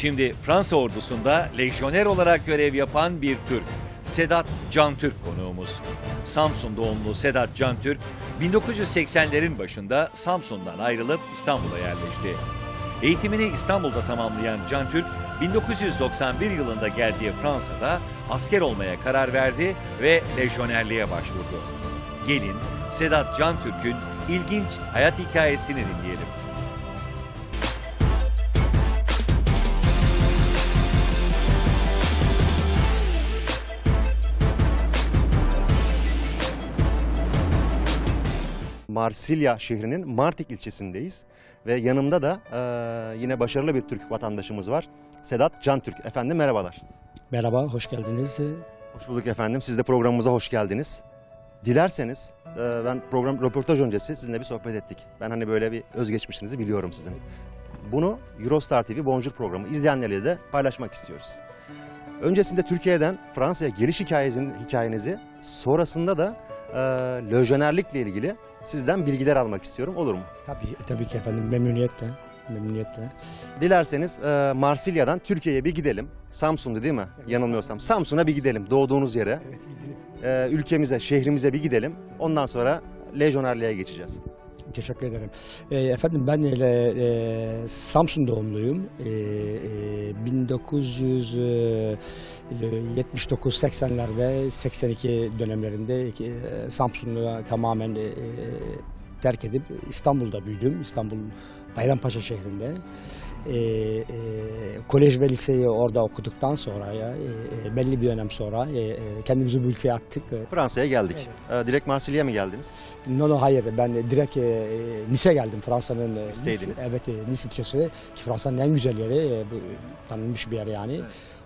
Şimdi Fransa ordusunda lejyoner olarak görev yapan bir Türk. Sedat Cantürk konuğumuz. Samsun doğumlu Sedat Cantürk 1980'lerin başında Samsun'dan ayrılıp İstanbul'a yerleşti. Eğitimini İstanbul'da tamamlayan Cantürk 1991 yılında geldiği Fransa'da asker olmaya karar verdi ve lejyonerliğe başvurdu. Gelin Sedat Cantürk'ün ilginç hayat hikayesini dinleyelim. Marsilya şehrinin Martik ilçesindeyiz. Ve yanımda da eee, yine başarılı bir Türk vatandaşımız var. Sedat Cantürk. Efendim merhabalar. Merhaba, hoş geldiniz. Hoş bulduk efendim. Siz de programımıza hoş geldiniz. Dilerseniz eee, ben program röportaj öncesi sizinle bir sohbet ettik. Ben hani böyle bir özgeçmişinizi biliyorum sizin. Bunu Eurostar TV Bonjour programı izleyenlerle de paylaşmak istiyoruz. Öncesinde Türkiye'den Fransa'ya geliş hikayenizi, hikayenizi sonrasında da eee lojyonerlikle ilgili sizden bilgiler almak istiyorum. Olur mu? Tabii, tabii ki efendim, memnuniyetle. Memnuniyetle. Dilerseniz e, Marsilya'dan Türkiye'ye bir gidelim. Samsun'du değil mi? Yanılmıyorsam. Samsun'a bir gidelim doğduğunuz yere. Evet, gidelim. E, ülkemize, şehrimize bir gidelim. Ondan sonra lejyonerliğe geçeceğiz. Teşekkür ederim. Ee, efendim ben e, e, Samsun doğumluyum. E, e, 1979-80'lerde, 82 dönemlerinde e, Samsun'u tamamen e, terk edip İstanbul'da büyüdüm. İstanbul Bayrampaşa şehrinde. E, e, kolej ve liseyi orada okuduktan sonra ya e, e, belli bir dönem sonra e, e, kendimizi bu ülkeye attık. Fransa'ya geldik. E, direkt Marsilya'ya mı geldiniz? No no hayır ben direkt e, Nice geldim Fransa'nın Nice'teydiniz. Nice, evet e, Nice ilçesi ki Fransa'nın en güzel yeri e, bu, tanınmış bir yer yani.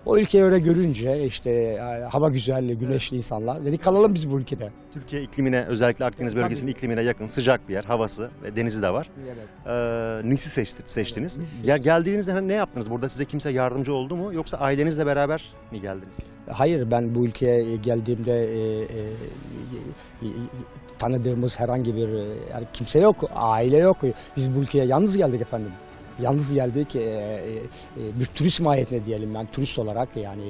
O ülkeyi öyle görünce işte e, hava güzel, güneşli insanlar dedik kalalım biz bu ülkede. Türkiye iklimine, özellikle Akdeniz Tabii. bölgesinin iklimine yakın, sıcak bir yer, havası ve denizi de var. E, Nice'i seçti, seçtiniz. Nice'i Gel, geldiğinizde hani ne yaptınız? Burada size kimse yardımcı oldu mu? Yoksa ailenizle beraber mi geldiniz? Hayır ben bu ülkeye geldiğimde e, e, e, e, tanıdığımız herhangi bir e, yani kimse yok, aile yok. Biz bu ülkeye yalnız geldik efendim. Yalnız geldik e, e, e, bir turist mahiyetine diyelim yani turist olarak yani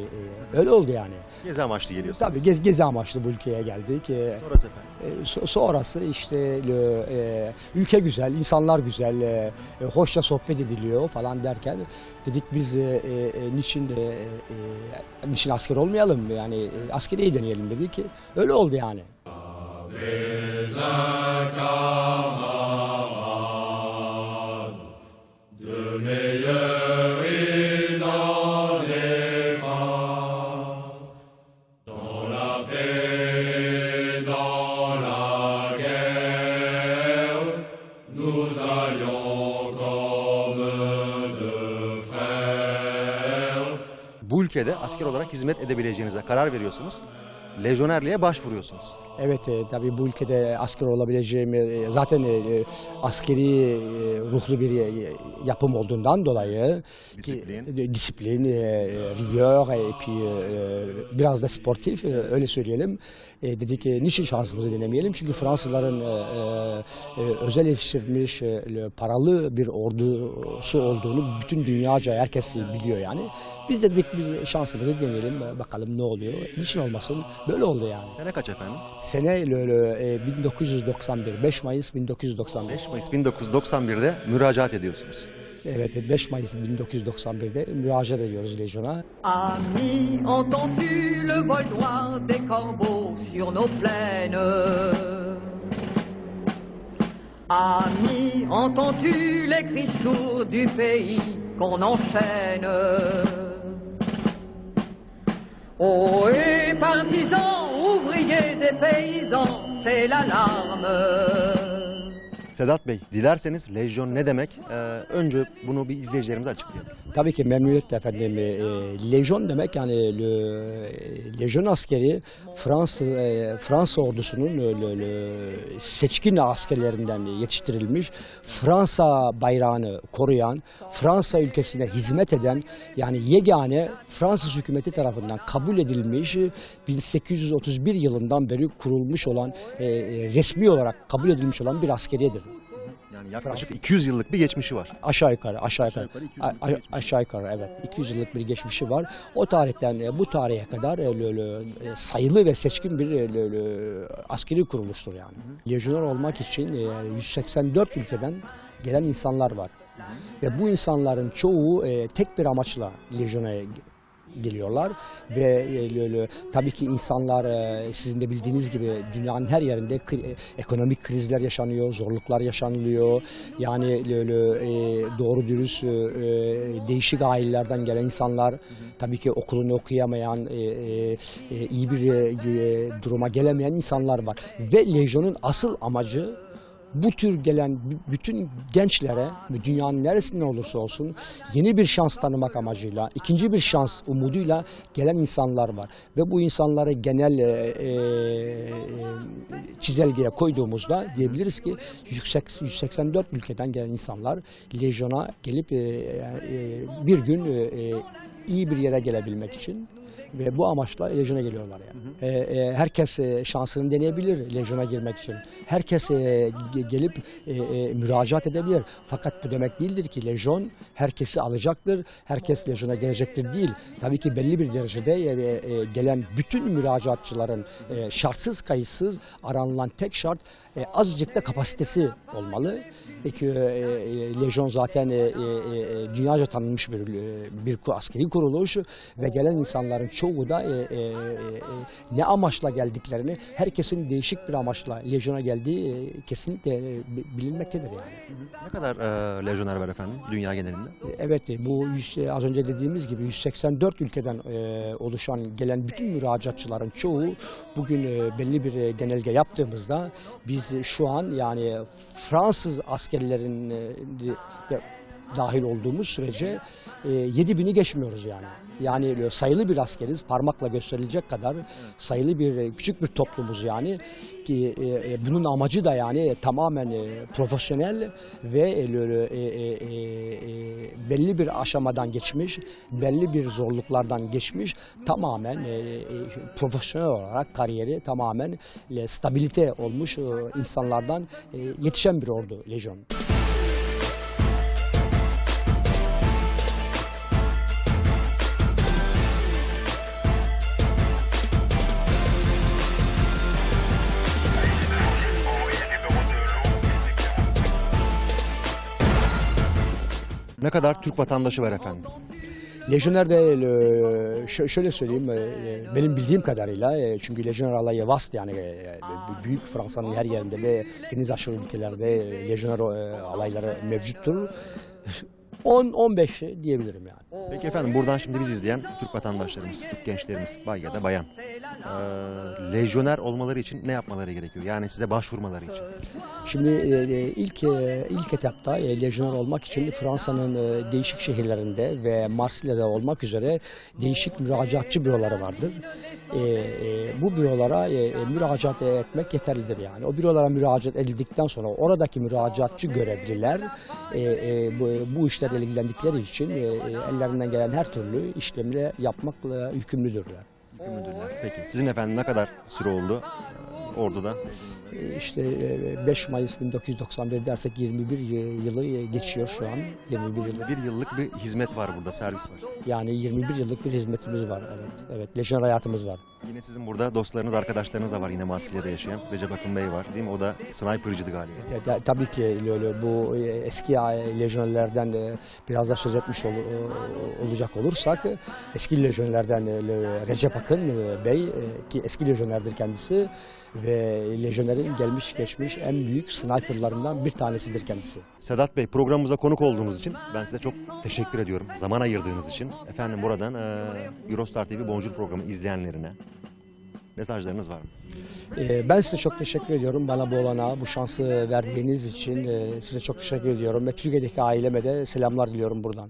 e, öyle oldu yani. Gezi amaçlı geliyorsunuz. Tabii gez, gezi amaçlı bu ülkeye geldik. E, Sonrası efendim. e, so- sonrası işte e, ülke güzel, insanlar güzel, e, e, hoşça sohbet ediliyor falan derken dedik biz e, e, e, niçin e, e, niçin asker olmayalım yani e, askeriye deneyelim dedik. Öyle oldu yani. Bu ülkede asker olarak hizmet edebileceğinize karar veriyorsunuz. Lejyonerliğe başvuruyorsunuz. Evet e, tabii bu ülkede asker olabileceğimi e, zaten e, e, askeri e, ruhlu bir e, yapım olduğundan dolayı Disiplin. ki, e, disiplin, e, e, rigueur et puis e, biraz da sportif e, öyle söyleyelim. E, dedik e, niçin şansımızı denemeyelim? Çünkü Fransızların e, e, e, özel yetiştirilmiş e, paralı bir ordusu olduğunu bütün dünyaca herkes biliyor yani. Biz de dedik bir şansımızı deneyelim e, bakalım ne oluyor. Niçin olmasın? Böyle oldu yani. Sene kaç efendim? Sene e, 1991, 5 Mayıs 1991. 5 Mayıs 1991'de müracaat ediyorsunuz. Evet, 5 Mayıs 1991'de müracaat ediyoruz Lejyon'a. Ami, entends-tu le vol noir des corbeaux sur nos plaines Ami, entends-tu les cris sourds du pays qu'on enchaîne Oh, et partisans, ouvriers et paysans, c'est l'alarme Sedat Bey, dilerseniz lejyon ne demek? Ee, önce bunu bir izleyicilerimize açıklayalım. Tabii ki memnuniyetle efendim. E, lejyon demek yani le, lejyon askeri Fransa e, Fransa ordusunun e, le, le, seçkin askerlerinden yetiştirilmiş. Fransa bayrağını koruyan, Fransa ülkesine hizmet eden yani yegane Fransız hükümeti tarafından kabul edilmiş 1831 yılından beri kurulmuş olan e, e, resmi olarak kabul edilmiş olan bir askeriyedir. Yani yaklaşık 200 yıllık bir geçmişi var. Aşağı yukarı, aşağı yukarı. yukarı 200 A- yıllık bir a- geçmişi. aşağı yukarı evet. 200 yıllık bir geçmişi var. O tarihten e, bu tarihe kadar e, e, sayılı ve seçkin bir askeri kuruluştur yani. Lejyoner olmak için e, 184 ülkeden gelen insanlar var. Ve bu insanların çoğu tek bir amaçla lezyona geliyorlar ve e, tabii ki insanlar e, sizin de bildiğiniz gibi dünyanın her yerinde e, ekonomik krizler yaşanıyor, zorluklar yaşanılıyor. Yani doğru dürüst değişik ailelerden gelen insanlar tabii ki okulunu okuyamayan, iyi bir duruma gelemeyen insanlar var. Ve Lejyon'un asıl amacı bu tür gelen bütün gençlere dünyanın neresinden olursa olsun yeni bir şans tanımak amacıyla, ikinci bir şans umuduyla gelen insanlar var. Ve bu insanları genel e, e, e, çizelgeye koyduğumuzda diyebiliriz ki 180 184 ülkeden gelen insanlar Lejyon'a gelip e, e, bir gün e, e, iyi bir yere gelebilmek için ve bu amaçla Lejyon'a geliyorlar yani. E, e, herkes e, şansını deneyebilir Lejyon'a girmek için. Herkes e, ge- gelip e, e, müracaat edebilir. Fakat bu demek değildir ki Lejyon herkesi alacaktır. Herkes Lejyon'a gelecektir değil. Tabii ki belli bir derecede e, e, gelen bütün müracaatçıların e, şartsız kayıtsız aranılan tek şart e, azıcık da kapasitesi olmalı. Peki e, e, Lejyon zaten e, e, e, dünyaca tanınmış bir e, bir askeri kuruluş ve gelen insanların çoğu da e, e, e, ne amaçla geldiklerini herkesin değişik bir amaçla Lejyon'a geldiği e, kesinlikle e, bi- bilinmektedir yani. Ne kadar e, lejyoner var efendim dünya genelinde? Evet e, bu yüz- e, az önce dediğimiz gibi 184 ülkeden e, oluşan gelen bütün müracaatçıların çoğu bugün e, belli bir e, genelge yaptığımızda biz şu an yani Fransız askerlerin e, de dahil olduğumuz sürece e, 7000'i geçmiyoruz yani. Yani sayılı bir askeriz, parmakla gösterilecek kadar sayılı bir e, küçük bir toplumuz yani ki e, e, bunun amacı da yani tamamen e, profesyonel ve e, e, e, e, e, belli bir aşamadan geçmiş, belli bir zorluklardan geçmiş, tamamen e, e, profesyonel olarak kariyeri tamamen e, stabilite olmuş e, insanlardan e, yetişen bir ordu Lejyon. Ne kadar Türk vatandaşı var efendim? Lejyoner'de e, şö- şöyle söyleyeyim, e, e, benim bildiğim kadarıyla e, çünkü Lejyoner alayı vast yani e, büyük Fransa'nın her yerinde ve deniz aşırı ülkelerde e, Lejyoner e, alayları mevcuttur. 10-15 diyebilirim yani. Peki efendim buradan şimdi biz izleyen Türk vatandaşlarımız, Türk gençlerimiz, bay ya da bayan. e, lejyoner olmaları için ne yapmaları gerekiyor? Yani size başvurmaları için. Şimdi e, ilk e, ilk etapta e, lejyoner olmak için Fransa'nın e, değişik şehirlerinde ve Marsilya'da olmak üzere değişik müracaatçı büroları vardır. E, e, bu bürolara e, müracaat etmek yeterlidir yani. O bürolara müracaat edildikten sonra oradaki müracaatçı görevliler e, e, bu, bu işlerle ilgilendikleri için e, e, ellerinden gelen her türlü işlemle yapmakla yükümlüdürler. Yükümlüdürler. Peki sizin efendim ne kadar süre oldu e, orduda? E, İşte e, 5 Mayıs 1991 dersek 21 yılı geçiyor şu an. 21 yılı. Bir yıllık bir hizmet var burada, servis var. Yani 21 yıllık bir hizmetimiz var. Evet, evet. Lejyoner hayatımız var. Yine sizin burada dostlarınız, arkadaşlarınız da var yine Marsilya'da yaşayan. Recep Akın Bey var değil mi? O da sniper'cıydı galiba. Ya, ya, tabii ki bu e, eski e, lejyonerlerden de biraz da söz etmiş ol- e, olacak olursak e, eski lejyonerlerden e, Recep Akın e, Bey e, ki eski lejyonerdir kendisi ve lejyonerin gelmiş geçmiş en büyük sniperlarından bir tanesidir kendisi. Sedat Bey programımıza konuk olduğunuz için ben size çok teşekkür ediyorum. Zaman ayırdığınız için. Efendim buradan e, Eurostar TV Bonjour programı izleyenlerine mesajlarınız var mı? E, Ben size çok teşekkür ediyorum bana bu olanağı, bu şansı verdiğiniz için e, size çok teşekkür ediyorum ve Türkiye'deki aileme de selamlar diliyorum buradan.